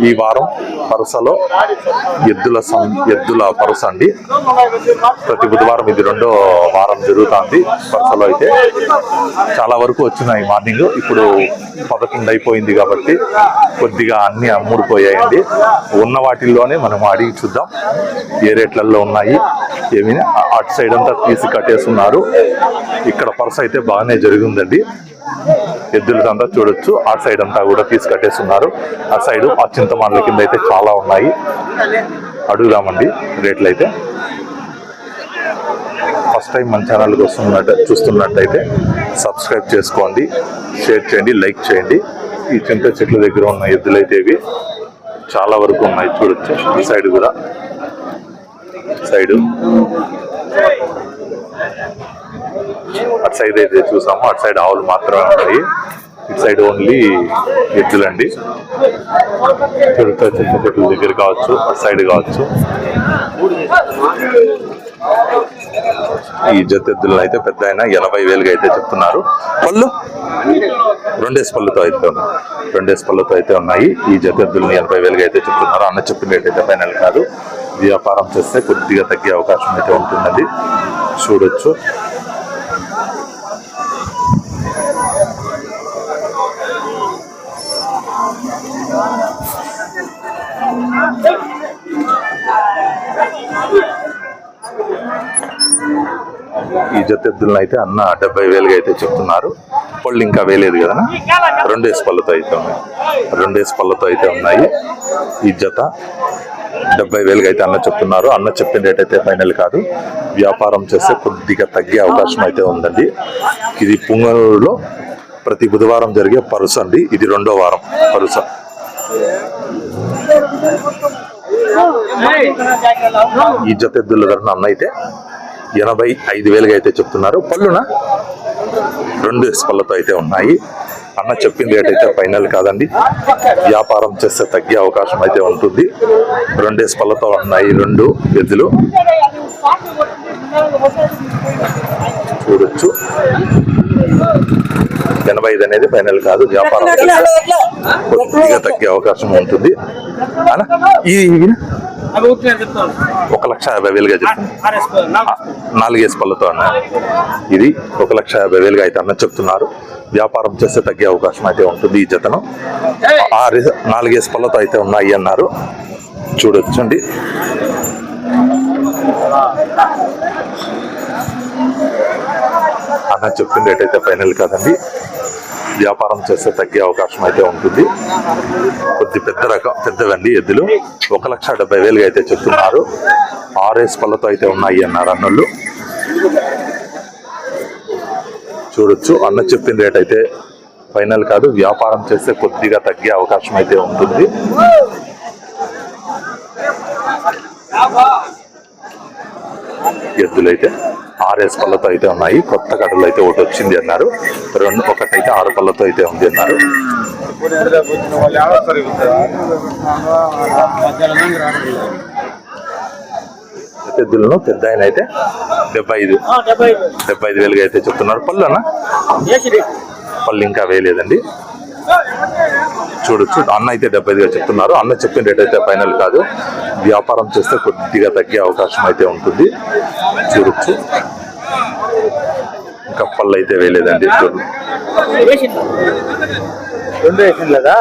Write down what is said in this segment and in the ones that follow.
ఈ వారం పరుసలో ఎద్దుల సం- ఎద్దుల పరుస అండి. ప్రతి బుధవారం ఇది రెండో వారం జరుగుతుంది పరుసలో అయితే. చాలా వరకు వచ్చినాయి మార్నింగ్. ఇప్పుడు పదకొండు అయిపోయింది కాబట్టి కొద్దిగా అన్ని అమ్ముడిపోయాయండి. ఉన్న వాటిల్లోనే మనం అడిగి చూద్దాం. ఏ రేట్లలో ఉన్నాయి ఏమి అటు సైడ్ అంతా తీసి కట్టేస్తున్నారు ఇక్కడ పరుస అయితే బాగానే జరిగిందండి. ఎద్దులకంతా చూడొచ్చు. ఆ సైడ్ అంతా కూడా తీసి కట్టేస్తున్నారు. ఆ సైడ్ ఆ చింతమాన్ల కింద అయితే చాలా ఉన్నాయి. అడుగుదామండి రేట్లు అయితే. ఫస్ట్ టైం మన ఛానల్కి వస్తున్నట్టు చూస్తున్నట్టయితే సబ్స్క్రైబ్ చేసుకోండి షేర్ చేయండి లైక్ చేయండి. ఈ చింత చెట్ల దగ్గర ఉన్న ఎద్దులు అయితే ఇవి చాలా వరకు ఉన్నాయి చూడొచ్చు. ఈ సైడ్ కూడా. సైడు అటు సైడ్ అయితే చూసాము అటు సైడ్ ఆవులు మాత్రమే ఉన్నాయి. ఇటు సైడ్ ఓన్లీ ఎద్దులండి తిరుపతి చెట్ల దగ్గర కావచ్చు అటు సైడ్ కావచ్చు. ఈ జతెద్దులను అయితే పెద్ద అయినా ఎనభై వేలుగా అయితే చెప్తున్నారు. పళ్ళు? రెండేసి పళ్ళుతో అయితే ఉన్నాయి. రెండేసి పళ్ళుతో అయితే ఉన్నాయి. ఈ జతెద్దులను ఎనభై వేలుగా అయితే చెప్తున్నారు. అన్న చెప్పిన రేట్ అయితే ఫైనల్ కాదు. వ్యాపారం చేస్తే కొద్దిగా తగ్గే అవకాశం అయితే ఉంటుందండి. చూడొచ్చు. ఈ జత అయితే అన్న డెబ్బై వేలుగా అయితే చెప్తున్నారు. పళ్ళు ఇంకా వేయలేదు కదా రెండేసి పళ్ళతో అయితే ఉన్నాయి. రెండేసి పళ్ళతో అయితే ఉన్నాయి ఈ జత. డెబ్బై వేలుగా అయితే అన్న చెప్తున్నారు. అన్న చెప్పిన రేట్ అయితే ఫైనల్ కాదు. వ్యాపారం చేస్తే కొద్దిగా తగ్గే అవకాశం అయితే ఉందండి. ఇది పుంగనూరులో ప్రతి బుధవారం జరిగే పరుస అండి. ఇది రెండో వారం పరుస. ఈ జత ఎద్దుల ధరన అన్న అయితే ఎనభై ఐదు వేలుగా అయితే చెప్తున్నారు. పళ్ళున రెండు పళ్ళతో అయితే ఉన్నాయి. అన్న చెప్పిన రేట్ అయితే ఫైనల్ కాదండి. వ్యాపారం చేస్తే తగ్గే అవకాశం అయితే ఉంటుంది. రెండేసి పళ్ళతో ఉన్నాయి. రెండు ఎద్దులు. చూడొచ్చు. ఎనభై ఐదు అనేది ఫైనల్ కాదు. వ్యాపారం చేస్తే కొద్దిగా తగ్గే అవకాశం ఉంటుంది. అన్న ఈ ఒక లక్ష యాభై వేలుగా చెప్తాను నాలుగేసి పళ్ళతో అన్న. ఇది ఒక లక్ష యాభై వేలుగా అయితే అన్న చెప్తున్నారు. వ్యాపారం చేస్తే తగ్గే అవకాశం అయితే ఉంటుంది ఈ జతను. ఆరు నాలుగేసి పళ్ళతో అయితే ఉన్నాయి అన్నారు. చూడొచ్చండి. అన్న చెప్పిన రేట్ అయితే ఫైనల్ కాదండి. వ్యాపారం చేస్తే తగ్గే అవకాశం అయితే ఉంటుంది. కొద్ది పెద్ద రకం పెద్దవండి ఎద్దులు. ఒక లక్ష డెబ్బై వేలుగా అయితే చెప్తున్నారు. ఆర్ఎస్ పళ్ళతో అయితే ఉన్నాయి అన్నారు అన్నోళ్ళు. చూడొచ్చు. అన్న చెప్పిన రేట్ అయితే ఫైనల్ కాదు. వ్యాపారం చేస్తే కొద్దిగా తగ్గే అవకాశం అయితే ఉంటుంది. ఎద్దులైతే ఆర్ఎస్ పళ్ళతో అయితే ఉన్నాయి. కొత్త కడలు అయితే ఒకటి వచ్చింది అన్నారు. రెండు ఒకటైతే ఆరు పళ్ళతో అయితే ఉంది అన్నారు. ఎద్దులను పెద్ద ఆయన అయితే డెబ్బై ఐదు. డెబ్బై డెబ్బై ఐదు వేలుగా అయితే చెప్తున్నారు. పళ్ళు అన్న పళ్ళు ఇంకా వేయలేదండి. చూడొచ్చు అన్న అయితే డెబ్బై ఐదుగా చెప్తున్నారు. అన్న చెప్పిన రేట్ అయితే ఫైనల్ కాదు. వ్యాపారం చేస్తే కొద్దిగా తగ్గే అవకాశం అయితే ఉంటుంది. చూడొచ్చు ఇంకా పళ్ళు అయితే వేయలేదండి. చూడు రెండు వేసింది లేదా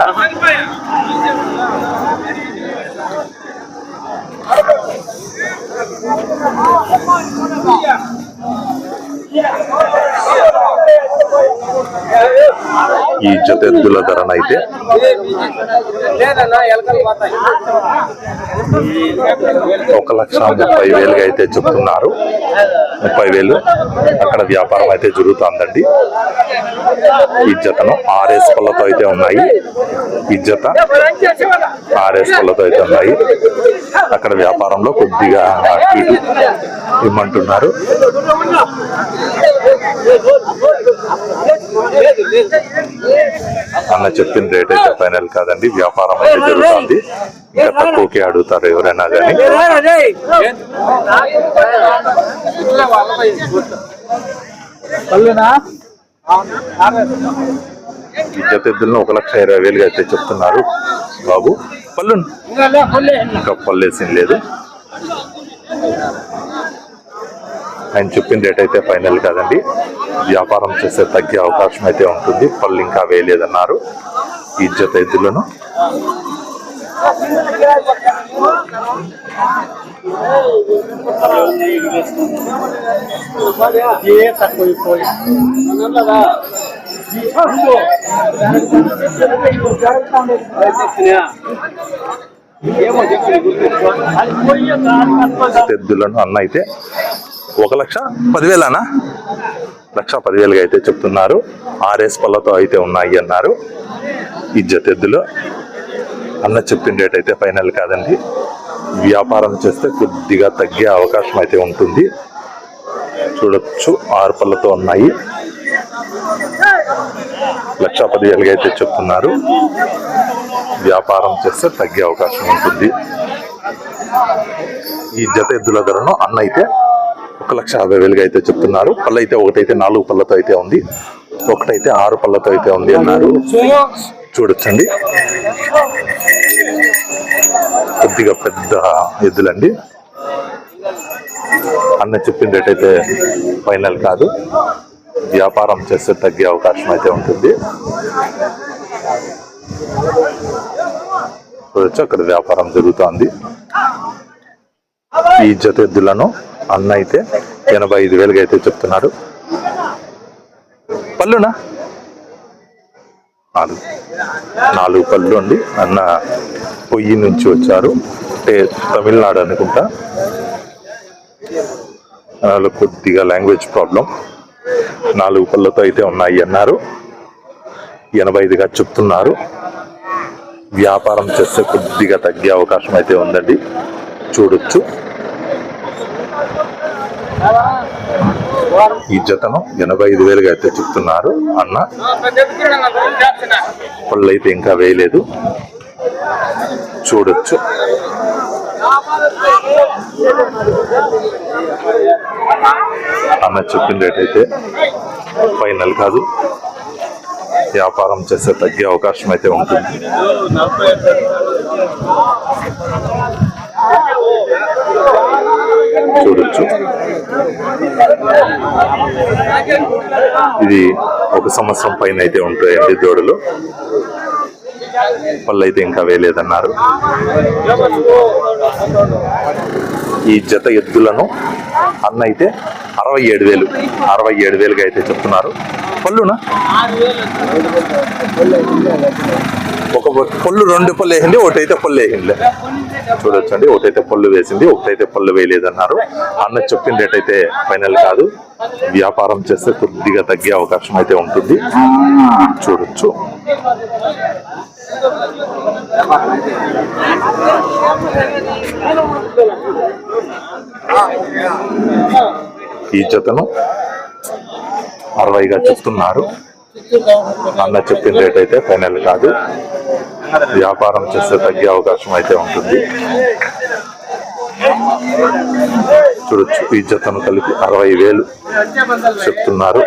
ఈ జత ఎద్దుల ధరనైతే ఒక లక్ష ముప్పై వేలుగా అయితే చెప్తున్నారు. ముప్పై వేలు. అక్కడ వ్యాపారం అయితే జరుగుతుందండి. ఈ జతను ఆర్ఎస్ పళ్ళతో అయితే ఉన్నాయి. ఈ జత ఆర్ఎస్ పళ్ళతో అయితే ఉన్నాయి. అక్కడ వ్యాపారంలో కొద్దిగా ఇమ్మంటున్నారు. అన్న చెప్పిన రేట్ అయితే ఫైనల్ కాదండి. వ్యాపారం అయితే జరుగుతుంది. తక్కువకే అడుగుతారు ఎవరైనా కానీ పళ్ళునా ఈ జత ఎద్దులను ఒక లక్ష ఇరవై వేలుగా అయితే చెప్తున్నారు బాబు. పళ్ళు ఇంకా పల్లె. లేదు. ఆయన చెప్పిన రేట్ అయితే ఫైనల్ కాదండి. వ్యాపారం చేస్తే తగ్గే అవకాశం అయితే ఉంటుంది. పళ్ళు ఇంకా వేయలేదన్నారు. ఈ జత ఎద్దులను ఎద్దులను అన్న అయితే ఒక లక్ష పదివేలనా లక్ష పదివేలుగా అయితే చెప్తున్నారు. ఆర్ఎస్ పళ్ళతో అయితే ఉన్నాయి అన్నారు. ఈ ఎద్దులు. అన్న చెప్పిన రేట్ అయితే ఫైనల్ కాదండి. వ్యాపారం చేస్తే కొద్దిగా తగ్గే అవకాశం అయితే ఉంటుంది. చూడొచ్చు ఆరు పళ్ళతో ఉన్నాయి. లక్ష పదివేలుగా అయితే చెప్తున్నారు. వ్యాపారం చేస్తే తగ్గే అవకాశం ఉంటుంది. ఈ జత ఎద్దుల ధరను అన్న అయితే ఒక లక్ష యాభై వేలుగా అయితే చెప్తున్నారు. పళ్ళు అయితే ఒకటైతే నాలుగు పళ్ళతో అయితే ఉంది. ఒకటైతే ఆరు పళ్ళతో అయితే ఉంది అన్నారు. చూడొచ్చండి. కొద్దిగా పెద్ద ఎద్దులండి. అన్న చెప్పిన రేట్ అయితే ఫైనల్ కాదు. వ్యాపారం చేస్తే తగ్గే అవకాశం అయితే ఉంటుంది. చూడొచ్చు అక్కడ వ్యాపారం జరుగుతోంది. ఈ జత ఎద్దులను అన్న అయితే ఎనభై ఐదు వేలుగా అయితే చెప్తున్నారు. పళ్ళునా నాలుగు. నాలుగు పళ్ళు అండి. అన్న పొయ్యి నుంచి వచ్చారు. అంటే తమిళనాడు అనుకుంటా. వాళ్ళు కొద్దిగా లాంగ్వేజ్ ప్రాబ్లం నాలుగు పళ్ళతో అయితే ఉన్నాయి అన్నారు. ఎనభై ఐదుగా చెప్తున్నారు. వ్యాపారం చేస్తే కొద్దిగా తగ్గే అవకాశం అయితే ఉందండి. చూడొచ్చు. ఈ జతను ఎనభై ఐదు వేలుగా అయితే చెప్తున్నారు అన్న. పళ్ళు అయితే ఇంకా వేయలేదు. చూడొచ్చు. అన్న చెప్పిన రేట్ అయితే ఫైనల్ కాదు. వ్యాపారం చేస్తే తగ్గే అవకాశం అయితే ఉంటుంది. చూడొచ్చు. ఇది ఒక సంవత్సరం పైన అయితే ఉంటాయండి దూడలు. పళ్ళు అయితే ఇంకా వేయలేదన్నారు. ఈ జత ఎద్దులను అన్న అయితే అరవై ఏడు వేలు అరవై ఏడు వేలుగా అయితే చెప్తున్నారు. పళ్ళునా? ఒక పళ్ళు రెండు పళ్ళు వేసింది ఒకటైతే పళ్ళు వేసింది చూడొచ్చండి. ఒకటైతే పళ్ళు వేసింది ఒకటైతే పళ్ళు వేయలేదన్నారు. అన్న చెప్పిన రేట్ అయితే ఫైనల్ కాదు. వ్యాపారం చేస్తే కొద్దిగా తగ్గే అవకాశం అయితే ఉంటుంది. చూడొచ్చు. ఈ జతను అరవైగా చెప్తున్నారు. అన్న చెప్పిన రేట్ అయితే ఫైనల్ కాదు. వ్యాపారం చేస్తే తగ్గే అవకాశం అయితే ఉంటుంది. చూడొచ్చు ఈ జతను కలిపి అరవై వేలు చెప్తున్నారు.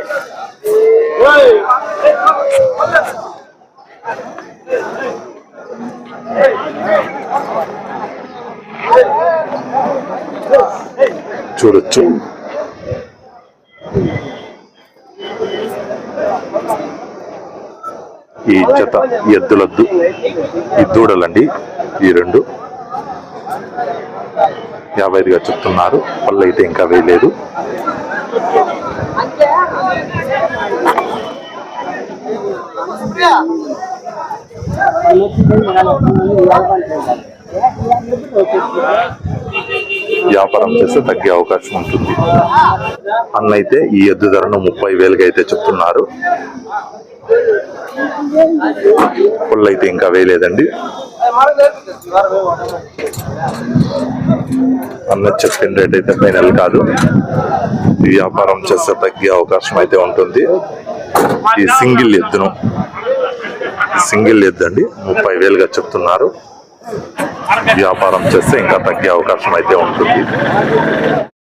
చూడొచ్చు. ఈ జత ఎద్దులద్దు ఈ దూడలండి ఈ రెండు. యాభై ఐదుగా చెప్తున్నారు పళ్ళు అయితే ఇంకా వేయలేదు. వ్యాపారం చేస్తే తగ్గే అవకాశం ఉంటుంది. అన్నైతే ఈ ఎద్దు ధరను ముప్పై వేలుగా అయితే చెప్తున్నారు. పళ్ళు అయితే ఇంకా వేయలేదండి. అన్న చెప్పిన రేట్ అయితే ఫైనల్ కాదు. ఈ వ్యాపారం చేస్తే తగ్గే అవకాశం అయితే ఉంటుంది. ఈ సింగిల్ ఎద్దును సింగిల్ ఎద్దు అండి ముప్పై వేలుగా చెప్తున్నారు. వ్యాపారం చేస్తే ఇంకా తగ్గే అవకాశం అయితే ఉంటుంది.